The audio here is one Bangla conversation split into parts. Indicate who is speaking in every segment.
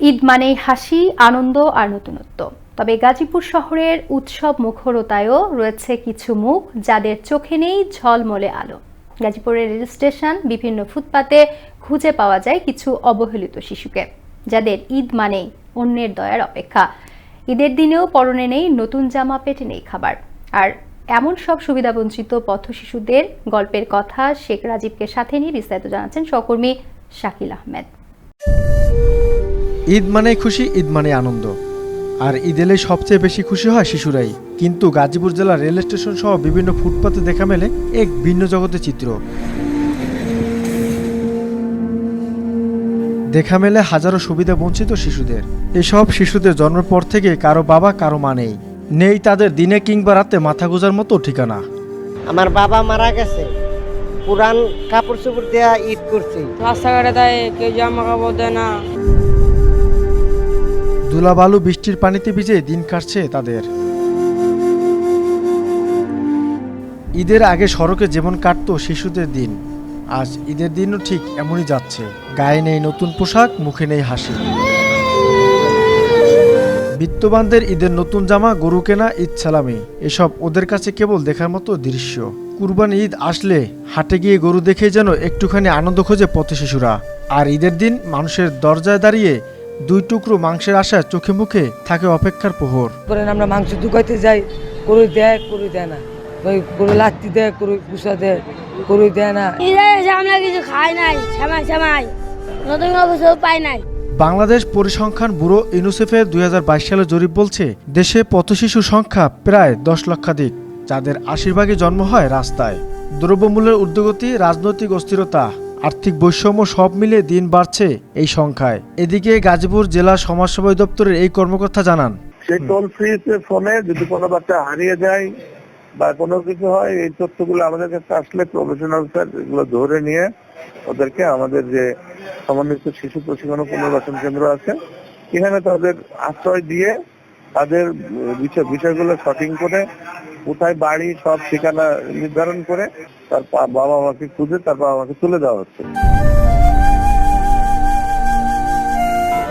Speaker 1: ঈদ মানেই হাসি, আনন্দ আর নতুনত্ব। তবে গাজীপুর শহরের উৎসব মুখরতায়ও রয়েছে কিছু মুখ যাদের চোখে নেই ঝলমলে আলো। গাজীপুরের রেল স্টেশন বিভিন্ন ফুটপাতে খুঁজে পাওয়া যায় কিছু অবহেলিত শিশুকে, যাদের ঈদ মানেই অন্যের দয়ার অপেক্ষা। ঈদের দিনেও পরনে নেই নতুন জামা, পেটে নেই খাবার। আর এমন সব সুবিধাবঞ্চিত পথ শিশুদের গল্পের কথা শেখ রাজীবকে সাথে নিয়ে বিস্তারিত জানাচ্ছেন সহকর্মী শাকিল আহমেদ।
Speaker 2: ঈদ মানেই খুশি ঈদ মানে আনন্দ। আর ঈদ এলে সবচেয়ে বেশি খুশি হয় শিশুরাই। কিন্তু গাজীপুর জেলার রেল স্টেশন সহ বিভিন্ন ফুটপাতে দেখা মেলে এক ভিন্ন জগতের চিত্র। দেখা মেলে হাজারো সুবিধা বঞ্চিত শিশুদের। এসব শিশুদের জন্মের পর থেকে কারও বাবা কারও মা নেই। নেই তাদের দিনে কিংবা রাতে মাথা গোজার মতো ঠিকানা।
Speaker 3: আমার বাবা মারা গেছে। পুরান কাপড় চোপড় দেয়া ঈদ করছি।
Speaker 4: রাস্তাঘাটে দেয় কেউ জামা কাপড় দেয় না।
Speaker 2: ধুলাবালু বৃষ্টির পানিতে ভিজে দিন কাটছে তাদের। ঈদের আগে সড়কে যেমন কাটতো শিশুদের দিন, আজ ঈদের দিনও ঠিক এমনই যাচ্ছে। গায়ে নেই নতুন পোশাক, মুখে নেই হাসি। বিত্তবানদের ঈদের নতুন জামা, গরু কেনা, ঈদ সালামি, এসব ওদের কাছে কেবল দেখার মতো দৃশ্য। কুরবান ঈদ আসলে হাটে গিয়ে গরু দেখে যেন একটুখানি আনন্দ খোঁজে পথে শিশুরা। আর ঈদের দিন মানুষের দরজায় দাঁড়িয়ে দুই টুকরো মাংসের আশায় চোখে মুখে থাকে অপেক্ষার প্রহর
Speaker 4: করেন আমরা মাংস দুকাইতে যাই গরু দেয় গরু দেয় না। ওই লাত্তি দেয় গরু গুসা দেয় গরু দেয় না।
Speaker 5: আমরা কিছু খাই নাই সেমাই সেমাই নতুন অবস্থা পাই নাই।
Speaker 2: বাংলাদেশ পরিসংখ্যান ব্যুরো ইউনিসেফের দুই সালের জরিপ বলছে দেশে পথশিশুর সংখ্যা প্রায় দশ লক্ষাধিক যাদের আশীর্বাগই জন্ম হয় রাস্তায়। দ্রব্যমূল্যের ঊর্ধ্বগতি রাজনৈতিক অস্থিরতা আর্থিক বৈষম্য সব মিলিয়ে দিন বাড়ছে এই সংখ্যায়। এদিকে গাজীপুর জেলা সমাজসেবা দপ্তরের এই কর্মকর্তা জানান।
Speaker 6: সেই টোল ফ্রি ফোনে যদি কোনো বাচ্চা হারিয়ে যায় বা কোনো কিছু হয়, এই তথ্যগুলো আমাদের কাছে আসলে প্রফেশনাল স্যার এগুলো ধরে নিয়ে ওদেরকে আমাদের যে সমন্বিত শিশু প্রশিক্ষণ পুনর্বাসন কেন্দ্র আছে, এখানে তাদের আশ্রয় দিয়ে তাদের বিষয় বিষয়গুলো শটিং করে কোথায় বাড়ি সব ঠিকানা নির্ধারণ করে তার বাবা মাকে খুঁজে তার বাবা মাকে তুলে দেওয়া হচ্ছে।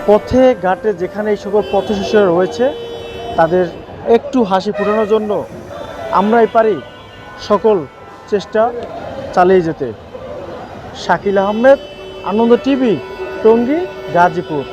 Speaker 2: পথে, ঘাটে যেখানে এই সকল পথ শিশুরা রয়েছে, তাদের একটু হাসি ফোটানোর জন্য আমরাই পারি সকল চেষ্টা চালিয়ে যেতে। শাকিল আহমেদ, আনন্দ টিভি, টঙ্গী, গাজীপুর।